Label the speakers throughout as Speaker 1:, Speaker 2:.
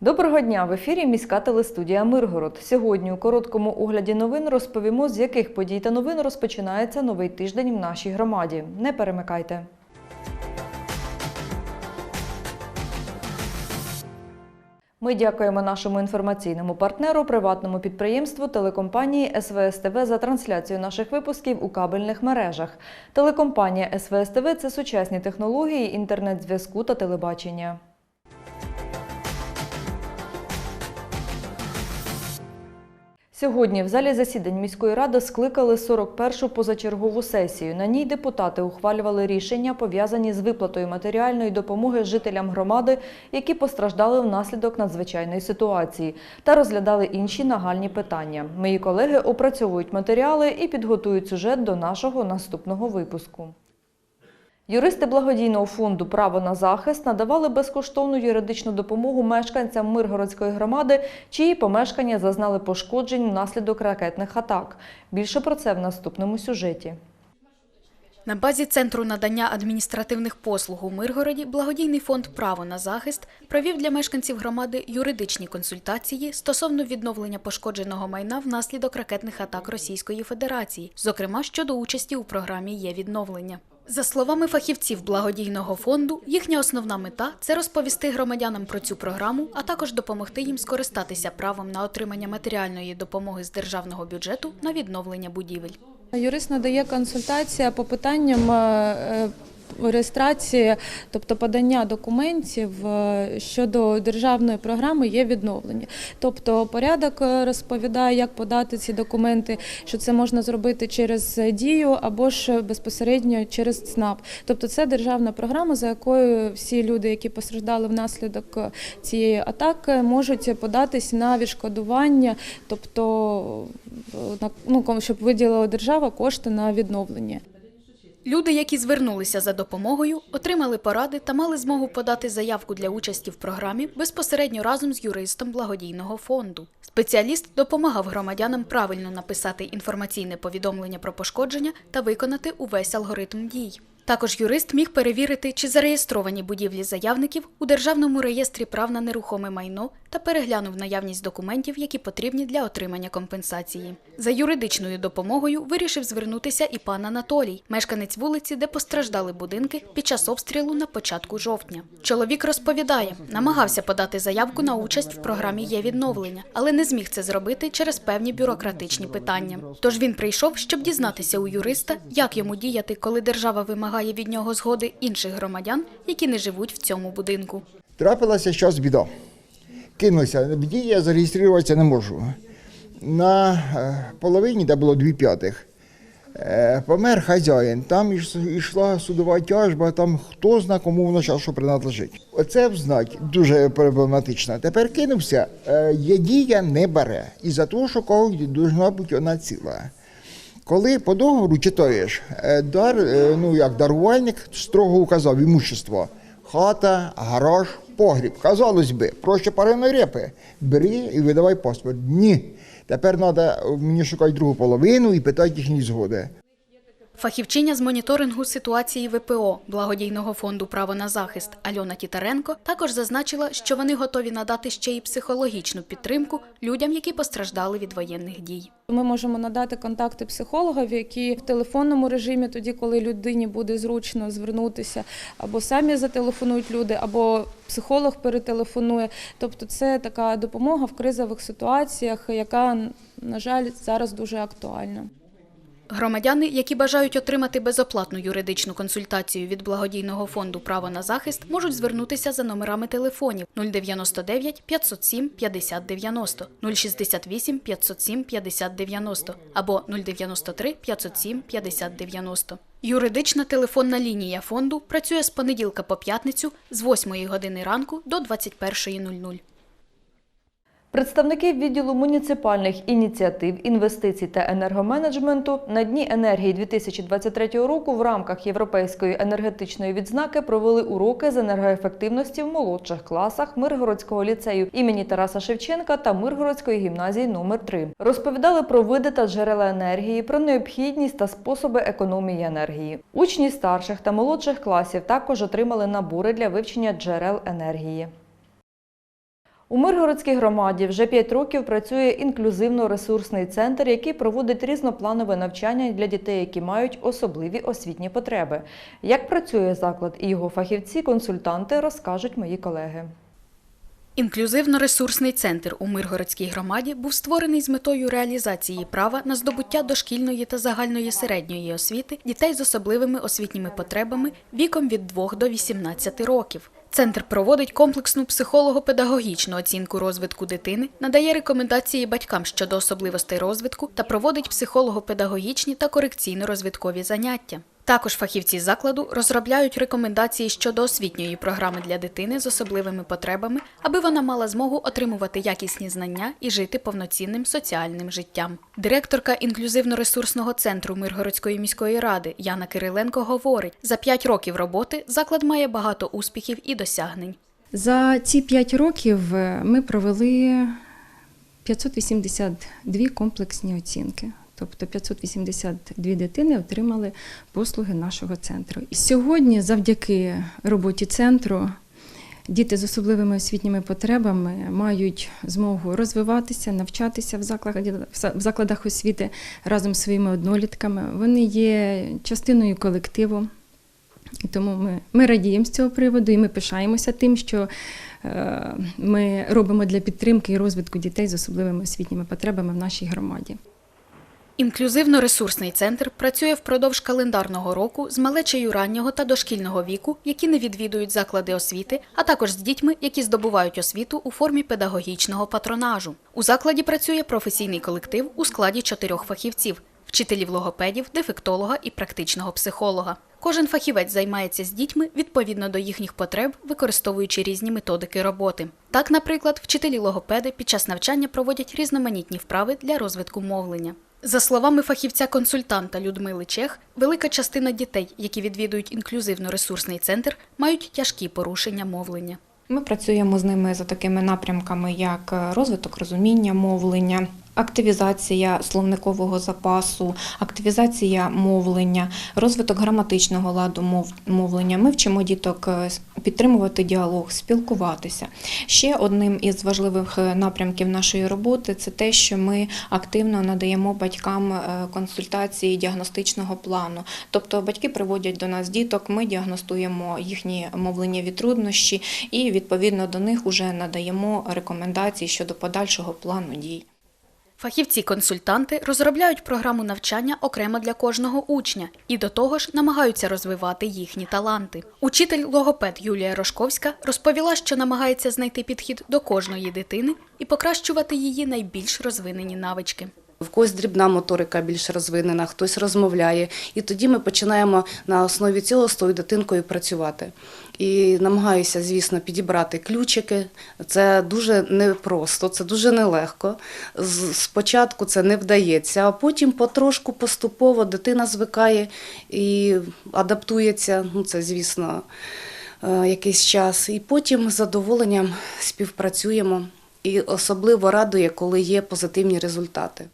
Speaker 1: Доброго дня! В ефірі міська телестудія Миргород. Сьогодні у короткому огляді новин розповімо, з яких подій та новин розпочинається новий тиждень в нашій громаді. Не перемикайте. Ми дякуємо нашому інформаційному партнеру, приватному підприємству телекомпанії СВС ТВ за трансляцію наших випусків у кабельних мережах. Телекомпанія СВС ТВ – це сучасні технології інтернет-зв'язку та телебачення. Сьогодні в залі засідань міської ради скликали 41-шу позачергову сесію. На ній депутати ухвалювали рішення, пов'язані з виплатою матеріальної допомоги жителям громади, які постраждали внаслідок надзвичайної ситуації, та розглядали інші нагальні питання. Мої колеги опрацьовують матеріали і підготують сюжет до нашого наступного випуску. Юристи благодійного фонду Право на захист надавали безкоштовну юридичну допомогу мешканцям Миргородської громади, чиї помешкання зазнали пошкоджень внаслідок ракетних атак. Більше про це в наступному сюжеті.
Speaker 2: На базі Центру надання адміністративних послуг у Миргороді благодійний фонд Право на захист провів для мешканців громади юридичні консультації стосовно відновлення пошкодженого майна внаслідок ракетних атак Російської Федерації, зокрема щодо участі у програмі є відновлення. За словами фахівців благодійного фонду, їхня основна мета це розповісти громадянам про цю програму, а також допомогти їм скористатися правом на отримання матеріальної допомоги з державного бюджету на відновлення будівель.
Speaker 3: Юрист надає консультація по питанням е, реєстрації, тобто подання документів е, щодо державної програми є відновлення. Тобто порядок е, розповідає, як подати ці документи, що це можна зробити через дію або ж безпосередньо через ЦНАП. Тобто це державна програма, за якою всі люди, які постраждали внаслідок цієї атаки, можуть податись на відшкодування, тобто ну, щоб виділила держава кошти на відновлення.
Speaker 2: Люди, які звернулися за допомогою, отримали поради та мали змогу подати заявку для участі в програмі безпосередньо разом з юристом благодійного фонду. Спеціаліст допомагав громадянам правильно написати інформаційне повідомлення про пошкодження та виконати увесь алгоритм дій. Також юрист міг перевірити, чи зареєстровані будівлі заявників у Державному реєстрі прав на нерухоме майно та переглянув наявність документів, які потрібні для отримання компенсації. За юридичною допомогою вирішив звернутися і пан Анатолій, мешканець вулиці, де постраждали будинки під час обстрілу на початку жовтня. Чоловік розповідає, намагався подати заявку на участь в програмі є відновлення, але не зміг це зробити через певні бюрократичні питання. Тож він прийшов, щоб дізнатися у юриста, як йому діяти, коли держава вимагає від нього згоди інших громадян, які не живуть в цьому будинку.
Speaker 4: Трапилася щось біда. Кинулася. В дії я зареєструватися не можу. На е, половині, де було дві п'ятих, е, помер хазяїн. Там йшла судова тяжба, там хто зна, кому воно зараз що принадлежить. Оце взнать дуже проблематично. Тепер кинувся, е, є дія не бере. І за того, що когось должна бути вона ціла. Коли по договору читаєш, е, дар, е, ну як дарувальник строго указав імущество. Хата, гараж, погріб. Казалось би, проще пареної репи. Бери і видавай паспорт. Ні. Тепер треба мені шукати другу половину і питати їхні згоди.
Speaker 2: Фахівчиня з моніторингу ситуації ВПО благодійного фонду Право на захист Альона Тітаренко також зазначила, що вони готові надати ще й психологічну підтримку людям, які постраждали від воєнних дій.
Speaker 3: Ми можемо надати контакти психологів, які в телефонному режимі, тоді, коли людині буде зручно звернутися, або самі зателефонують люди, або психолог перетелефонує. Тобто, це така допомога в кризових ситуаціях, яка, на жаль, зараз дуже актуальна.
Speaker 2: Громадяни, які бажають отримати безоплатну юридичну консультацію від благодійного фонду Право на захист, можуть звернутися за номерами телефонів 099 507 50 90, 068 507 50 90 або 093 507 50 90. Юридична телефонна лінія фонду працює з понеділка по п'ятницю з 8 години ранку до 21.00.
Speaker 1: Представники відділу муніципальних ініціатив, інвестицій та енергоменеджменту на Дні енергії 2023 року в рамках Європейської енергетичної відзнаки провели уроки з енергоефективності в молодших класах Миргородського ліцею імені Тараса Шевченка та Миргородської гімназії номер 3 Розповідали про види та джерела енергії, про необхідність та способи економії енергії. Учні старших та молодших класів також отримали набори для вивчення джерел енергії. У Миргородській громаді вже 5 років працює інклюзивно-ресурсний центр, який проводить різнопланове навчання для дітей, які мають особливі освітні потреби. Як працює заклад і його фахівці, консультанти розкажуть мої колеги.
Speaker 2: Інклюзивно-ресурсний центр у Миргородській громаді був створений з метою реалізації права на здобуття дошкільної та загальної середньої освіти дітей з особливими освітніми потребами віком від 2 до 18 років. Центр проводить комплексну психолого-педагогічну оцінку розвитку дитини, надає рекомендації батькам щодо особливостей розвитку та проводить психолого-педагогічні та корекційно-розвиткові заняття. Також фахівці закладу розробляють рекомендації щодо освітньої програми для дитини з особливими потребами, аби вона мала змогу отримувати якісні знання і жити повноцінним соціальним життям. Директорка інклюзивно-ресурсного центру Миргородської міської ради Яна Кириленко говорить: за п'ять років роботи заклад має багато успіхів і досягнень.
Speaker 5: За ці 5 років е, ми провели 582 комплексні оцінки. Тобто 582 дитини отримали послуги нашого центру. І сьогодні, завдяки роботі центру, діти з особливими освітніми потребами мають змогу розвиватися, навчатися в закладах, в закладах освіти разом з своїми однолітками. Вони є частиною колективу. І тому ми, ми радіємо з цього приводу і ми пишаємося тим, що е, ми робимо для підтримки і розвитку дітей з особливими освітніми потребами в нашій громаді.
Speaker 2: Інклюзивно-ресурсний центр працює впродовж календарного року з малечею раннього та дошкільного віку, які не відвідують заклади освіти, а також з дітьми, які здобувають освіту у формі педагогічного патронажу. У закладі працює професійний колектив у складі чотирьох фахівців: вчителів логопедів, дефектолога і практичного психолога. Кожен фахівець займається з дітьми відповідно до їхніх потреб, використовуючи різні методики роботи. Так, наприклад, вчителі логопеди під час навчання проводять різноманітні вправи для розвитку мовлення. За словами фахівця-консультанта Людмили Чех, велика частина дітей, які відвідують інклюзивно-ресурсний центр, мають тяжкі порушення мовлення.
Speaker 6: Ми працюємо з ними за такими напрямками, як е, розвиток розуміння мовлення, активізація словникового запасу, активізація мовлення, розвиток граматичного ладу мов- мовлення. Ми вчимо діток е, підтримувати діалог, спілкуватися. Ще одним із важливих е, напрямків нашої роботи це те, що ми активно надаємо батькам е, консультації діагностичного плану. Тобто батьки приводять до нас діток, ми діагностуємо їхні мовленнєві труднощі і відповідно до них вже надаємо рекомендації щодо подальшого плану дій.
Speaker 2: Фахівці-консультанти розробляють програму навчання окремо для кожного учня і до того ж намагаються розвивати їхні таланти. Учитель логопед Юлія Рожковська розповіла, що намагається знайти підхід до кожної дитини і покращувати її найбільш розвинені навички.
Speaker 7: В когось дрібна моторика більш розвинена, хтось розмовляє. І тоді ми починаємо на основі цього з тою дитинкою працювати. І намагаюся, звісно, підібрати ключики. Це дуже непросто, це дуже нелегко. Спочатку це не вдається, а потім потрошку поступово дитина звикає і адаптується. Ну, це, звісно, е, якийсь час. І потім з задоволенням співпрацюємо. І особливо радує, коли є позитивні результати.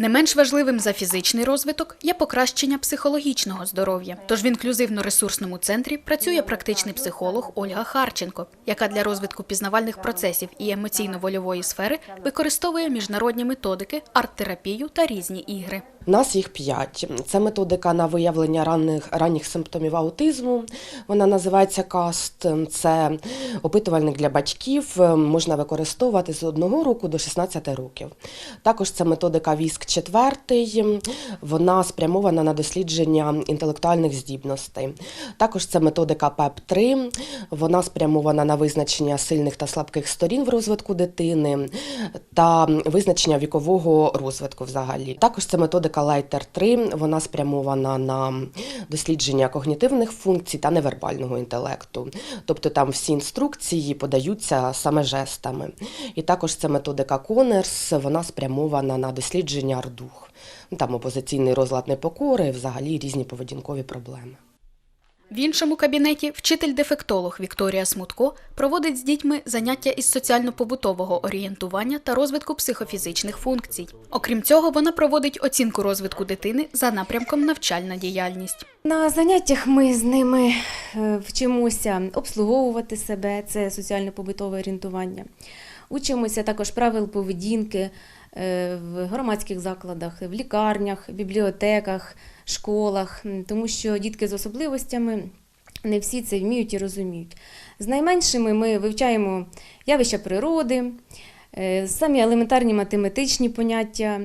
Speaker 2: Не менш важливим за фізичний розвиток є покращення психологічного здоров'я. Тож в інклюзивно-ресурсному центрі працює практичний психолог Ольга Харченко, яка для розвитку пізнавальних процесів і емоційно-вольової сфери використовує міжнародні методики, арт-терапію та різні ігри.
Speaker 8: Нас їх п'ять. Це методика на виявлення ранних, ранніх симптомів аутизму. Вона називається КАСТ. Це опитувальник для батьків. Можна використовувати з 1 року до 16 років. Також це методика ВІСК 4. Вона спрямована на дослідження інтелектуальних здібностей. Також це методика ПЕП-3. Вона спрямована на визначення сильних та слабких сторін в розвитку дитини та визначення вікового розвитку взагалі. Також це методика Лайтер 3. Вона спрямована на дослідження когнітивних функцій та невербального інтелекту. Тобто там всі інструкції подаються саме жестами. І також це методика Конерс. Вона спрямована на дослідження РДУХ. Там опозиційний розлад непокори, взагалі різні поведінкові проблеми.
Speaker 2: В іншому кабінеті вчитель-дефектолог Вікторія Смутко проводить з дітьми заняття із соціально-побутового орієнтування та розвитку психофізичних функцій. Окрім цього, вона проводить оцінку розвитку дитини за напрямком навчальна діяльність.
Speaker 9: На заняттях ми з ними е, вчимося обслуговувати себе, це соціально-побутове орієнтування. Учимося також правил поведінки е, в громадських закладах, в лікарнях, бібліотеках, школах, тому що дітки з особливостями не всі це вміють і розуміють. З найменшими ми вивчаємо явища природи, е, самі елементарні математичні поняття,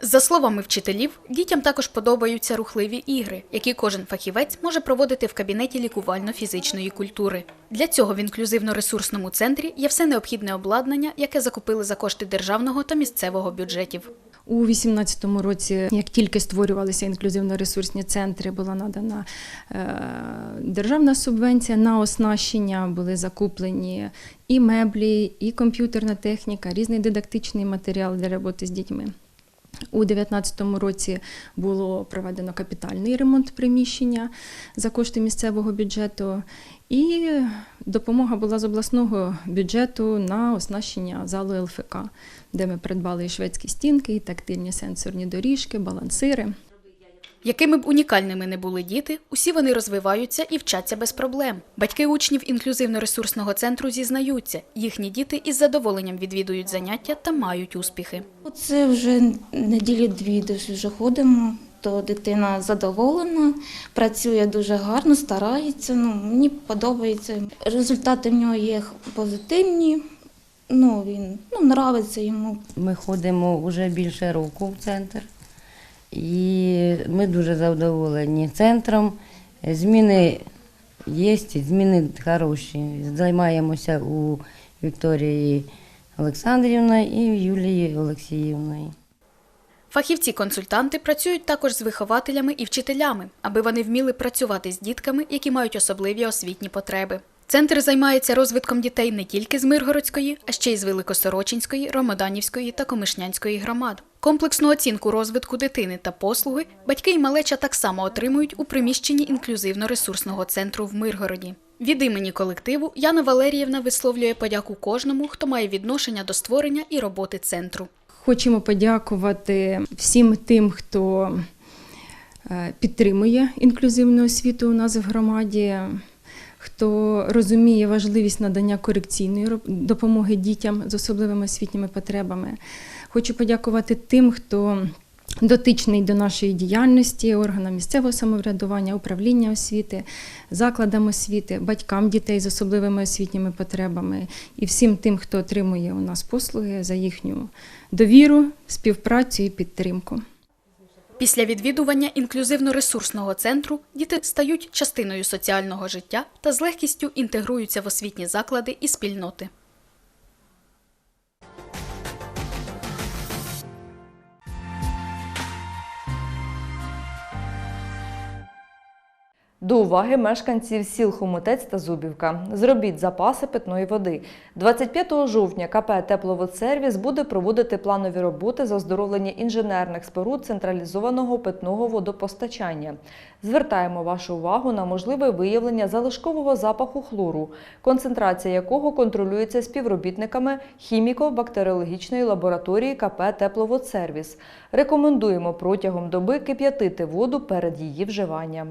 Speaker 2: За словами вчителів, дітям також подобаються рухливі ігри, які кожен фахівець може проводити в кабінеті лікувально-фізичної культури. Для цього в інклюзивно-ресурсному центрі є все необхідне обладнання, яке закупили за кошти державного та місцевого бюджетів.
Speaker 5: У 2018 році, як тільки створювалися інклюзивно-ресурсні центри, була надана е, державна субвенція на оснащення, були закуплені і меблі, і комп'ютерна техніка, різний дидактичний матеріал для роботи з дітьми. У 2019 році було проведено капітальний ремонт приміщення за кошти місцевого бюджету, і допомога була з обласного бюджету на оснащення залу ЛФК, де ми придбали і шведські стінки, і тактильні сенсорні доріжки, балансири.
Speaker 2: Якими б унікальними не були діти, усі вони розвиваються і вчаться без проблем. Батьки учнів інклюзивно-ресурсного центру зізнаються, їхні діти із задоволенням відвідують заняття та мають успіхи.
Speaker 10: Це вже неділі дві вже ходимо, то дитина задоволена, працює дуже гарно, старається. Ну, мені подобається. Результати в нього є позитивні. Ну, він ну, нравиться йому.
Speaker 11: Ми ходимо вже більше року в центр, і ми дуже задоволені центром. Зміни є, зміни хороші. Займаємося у Вікторії Олександрівни і Юлії Олексіївної.
Speaker 2: Фахівці-консультанти працюють також з вихователями і вчителями, аби вони вміли працювати з дітками, які мають особливі освітні потреби. Центр займається розвитком дітей не тільки з Миргородської, а ще й з Великосорочинської, Ромоданівської та Комишнянської громад. Комплексну оцінку розвитку дитини та послуги батьки і малеча так само отримують у приміщенні інклюзивно-ресурсного центру в Миргороді. Від імені колективу Яна Валеріївна висловлює подяку кожному, хто має відношення до створення і роботи центру.
Speaker 5: Хочемо подякувати всім тим, хто е, підтримує інклюзивну освіту у нас в громаді, хто розуміє важливість надання корекційної допомоги дітям з особливими освітніми потребами. Хочу подякувати тим, хто дотичний до нашої діяльності, органам місцевого самоврядування, управління освіти, закладам освіти, батькам дітей з особливими освітніми потребами і всім тим, хто отримує у нас послуги за їхню довіру, співпрацю і підтримку.
Speaker 2: Після відвідування інклюзивно-ресурсного центру діти стають частиною соціального життя та з легкістю інтегруються в освітні заклади і спільноти.
Speaker 1: До уваги мешканців сіл Хомутець та Зубівка. Зробіть запаси питної води. 25 жовтня КП «Тепловодсервіс» буде проводити планові роботи з оздоровлення інженерних споруд централізованого питного водопостачання. Звертаємо вашу увагу на можливе виявлення залишкового запаху хлору, концентрація якого контролюється співробітниками хіміко-бактеріологічної лабораторії КП «Тепловодсервіс». Рекомендуємо протягом доби кип'ятити воду перед її вживанням.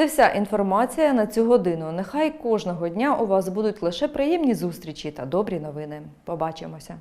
Speaker 1: Це вся інформація на цю годину. Нехай кожного дня у вас будуть лише приємні зустрічі та добрі новини. Побачимося!